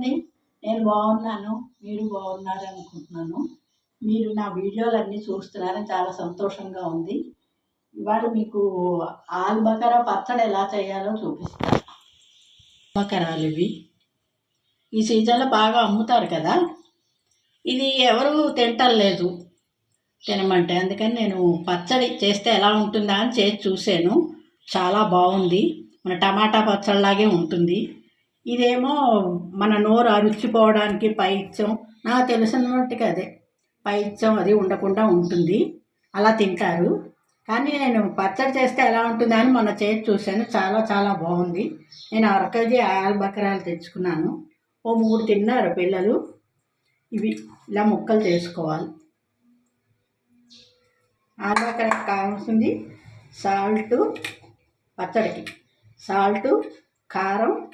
అండి నేను బాగున్నాను మీరు బాగున్నారు అనుకుంటున్నాను. మీరు నా వీడియోలన్నీ చూస్తున్నారని చాలా సంతోషంగా ఉంది. ఇవాళ మీకు ఆల్బకర పచ్చడి ఎలా చేయాలో చూపిస్తాను. బకరాలు ఇవి. ఈ సీజన్లో బాగా అమ్ముతారు కదా. ఇది ఎవరు తింటలేదు తినమంటే. అందుకని నేను పచ్చడి చేస్తే ఎలా ఉంటుందా అని చేసి చూశాను. చాలా బాగుంది. మన టమాటా పచ్చడిలాగే ఉంటుంది. ఇదేమో మన నోరు అరుచిపోవడానికి పైత్యం. నాకు తెలిసిన మట్టుకు అదే. పైత్యం అది ఉండకుండా ఉంటుంది. అలా తింటారు. కానీ నేను పచ్చడి చేస్తే ఎలా ఉంటుందని అని మొన్న చేసి చూశాను. చాలా చాలా బాగుంది. నేను అర కేజీ ఆలు బకరాలు తెచ్చుకున్నాను. ఓ మూడు తిన్నారు పిల్లలు. ఇవి ఇలా ముక్కలు చేసుకోవాలి. ఆలు కావాల్సింది సాల్ట్ పచ్చడికి. సాల్టు కారం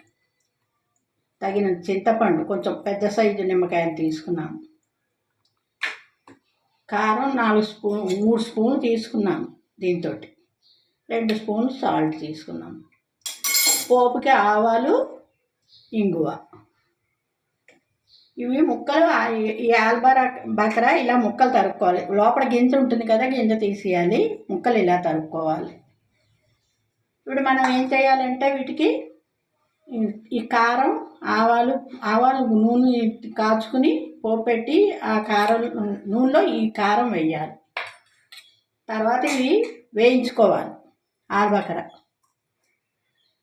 తగిన చింతపండు కొంచెం పెద్ద సైజు నిమ్మకాయలు తీసుకున్నాను. కారం నాలుగు స్పూన్ మూడు స్పూన్లు తీసుకున్నాను దీంతో రెండు స్పూన్లు సాల్ట్ తీసుకున్నాను. పోపుకి ఆవాలు ఇంగువ. ఇవి ముక్కలు ఈ ఆల్బరా బకరా ఇలా ముక్కలు తరుక్కోవాలి. లోపల గింజ ఉంటుంది కదా గింజ తీసేయాలి. ముక్కలు ఇలా తరుక్కోవాలి. ఇప్పుడు మనం ఏం చేయాలంటే వీటికి ఈ- కారం ఆవాలు ఆవాలు నూనె కాచుకుని పోపెట్టి ఆ కారం నూనెలో ఈ కారం వేయాలి. తర్వాత ఇవి వేయించుకోవాలి ఆల్బకర.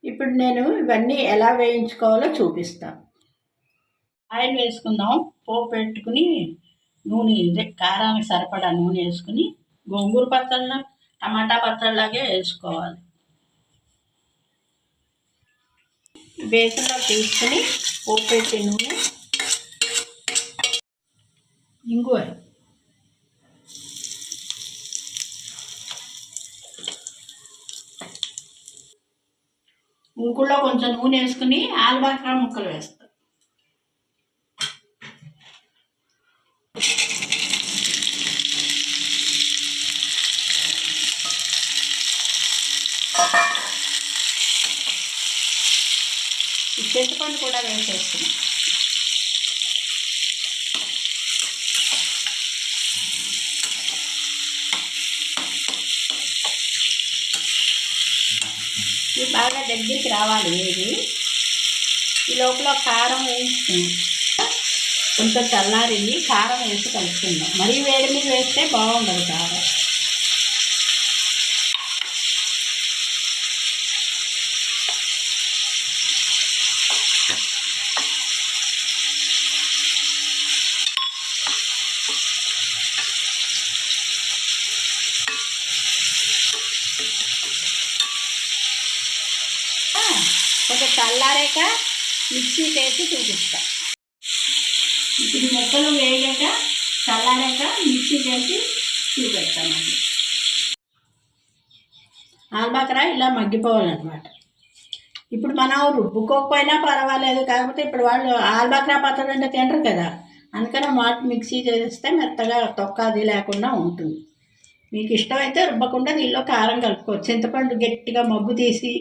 ఇప్పుడు నేను ఇవన్నీ ఎలా వేయించుకోవాలో చూపిస్తాను ఆయిల్ వేసుకుందాం పోపు పెట్టుకుని నూనె కారానికి సరిపడా నూనె వేసుకుని గోంగూర పచ్చళ్ళ టమాటా పచ్చళ్ళలాగే వేసుకోవాలి. బేసన్లో తీసుకుని ఉప్పు పెట్టి నూనె. ఇంగువ. ఇంకుల్లో కొంచెం నూనె వేసుకుని ఆలుబాకరా ముక్కలు వేస్తాం. చింతపండు కూడా వేసేస్తున్నాం ఇవి బాగా దగ్గరికి రావాలి వేడి ఈ లోపల కారం వేసుకుంది కొంచెం చల్లారింది కారం వేసి కలుపుకుందాం. మరీ వేడి మీద వేస్తే బాగుండదు కారం. కొంచెం చల్లారాక మిక్సీ చేసి చూపిస్తా. ఇప్పుడు ముక్కలు వేగాక చల్లారాక మిక్సీ చేసి చూపెడతామండి. ఆల్బకరా ఇలా మగ్గిపోవాలన్నమాట. ఇప్పుడు మనం రుబ్బుకోకపోయినా పర్వాలేదు కాకపోతే ఇప్పుడు వాళ్ళు ఆల్బకరా పచ్చడి అంటే తింటారు కదా. అందుకని మాట మిక్సీ చేస్తే మెత్తగా తొక్క అది లేకుండా ఉంటుంది. మీకు ఇష్టమైతే రుబ్బకుండా దీనిలో కారం కలుపుకోవచ్చు. చింతపండు గట్టిగా మగ్గు తీసి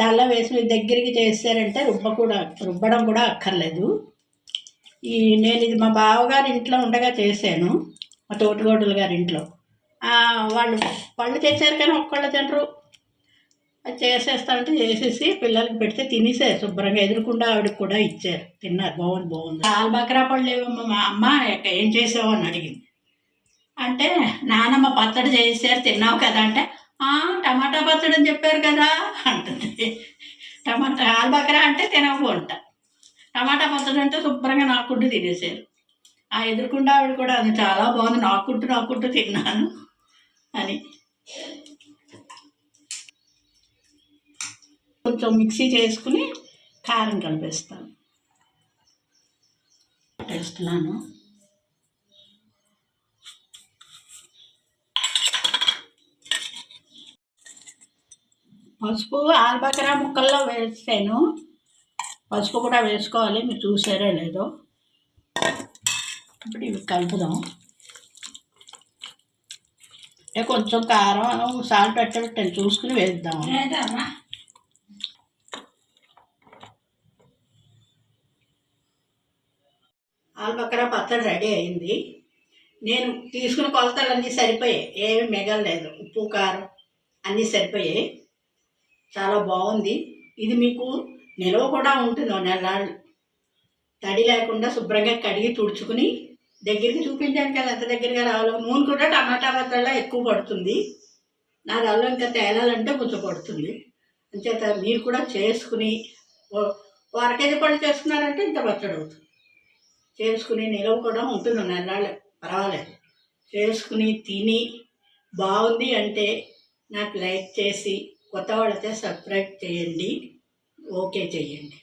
దానిలో వేసి దగ్గరికి చేసారంటే రుబ్బ కూడా రుబ్బడం కూడా అక్కర్లేదు. ఈ నేను ఇది మా బావగారి ఇంట్లో ఉండగా చేశాను మా తోటిగోడుల గారి ఇంట్లో. వాళ్ళు వాళ్ళు పళ్ళు కానీ ఒక్కళ్ళు తినరు అది చేసేస్తానంటే చేసేసి పిల్లలకి పెడితే తినేసారు శుభ్రంగా ఎదురుకుండా ఆవిడకి కూడా ఇచ్చారు. తిన్నారు బాగుంది బాగుంది. ఆలు బకరా పళ్ళు ఏమమ్మా మా అమ్మ ఏం చేసావు అని అడిగింది. అంటే నానమ్మ పచ్చడి చేసారు తిన్నావు కదా అంటే టమాటా పచ్చడి అని చెప్పారు కదా అంటుంది. టమాటా ఆల్బకరా అంటే తినకపోంట టమాటా పచ్చడి అంటే శుభ్రంగా నాకుంటూ తినేసారు ఆ ఎదురుకుండా ఆవిడ కూడా అది చాలా బాగుంది నాకుంటూ నాకుంటూ తిన్నాను అని. కొంచెం మిక్సీ చేసుకుని కారం కలిపేస్తాను. వేస్తున్నాను పసుపు ఆల్బకరా ముక్కల్లో వేసాను పసుపు కూడా వేసుకోవాలి మీరు చూసారో లేదో. ఇప్పుడు ఇవి కలుపుదాం. అంటే కొంచెం కారం సాల్ట్ పెట్టబెట్టాను చూసుకుని వేద్దాం. ఆల్బకరా పచ్చడి రెడీ అయింది. నేను తీసుకున్న కొలతలన్నీ సరిపోయాయి ఏమి మిగలలేదు. ఉప్పు కారం అన్నీ సరిపోయాయి. చాలా బాగుంది. ఇది మీకు నిల్వ కూడా ఉంటుంది. ఓ నెలలు తడి లేకుండా శుభ్రంగా కడిగి తుడుచుకుని దగ్గరికి చూపించాను కదా ఎంత దగ్గరగా రావాలో. నూనె కూడా టమాటా వద్దలా ఎక్కువ పడుతుంది. నా రాళ్ళు ఇంకా తేలాలంటే కొంచెం పడుతుంది. అంచేత మీరు కూడా చేసుకుని ఓ- ఓ పళ్ళు చేసుకున్నారంటే ఇంత పచ్చడి అవుతుంది. చేసుకుని నిలవ కూడా ఉంటుంది. నెలలు పర్వాలేదు. చేసుకుని తిని బాగుంది అంటే నాకు లైక్ చేసి కొత్త వాళ్ళైతే సబ్స్క్రైబ్ చేయండి. ఓకే చేయండి.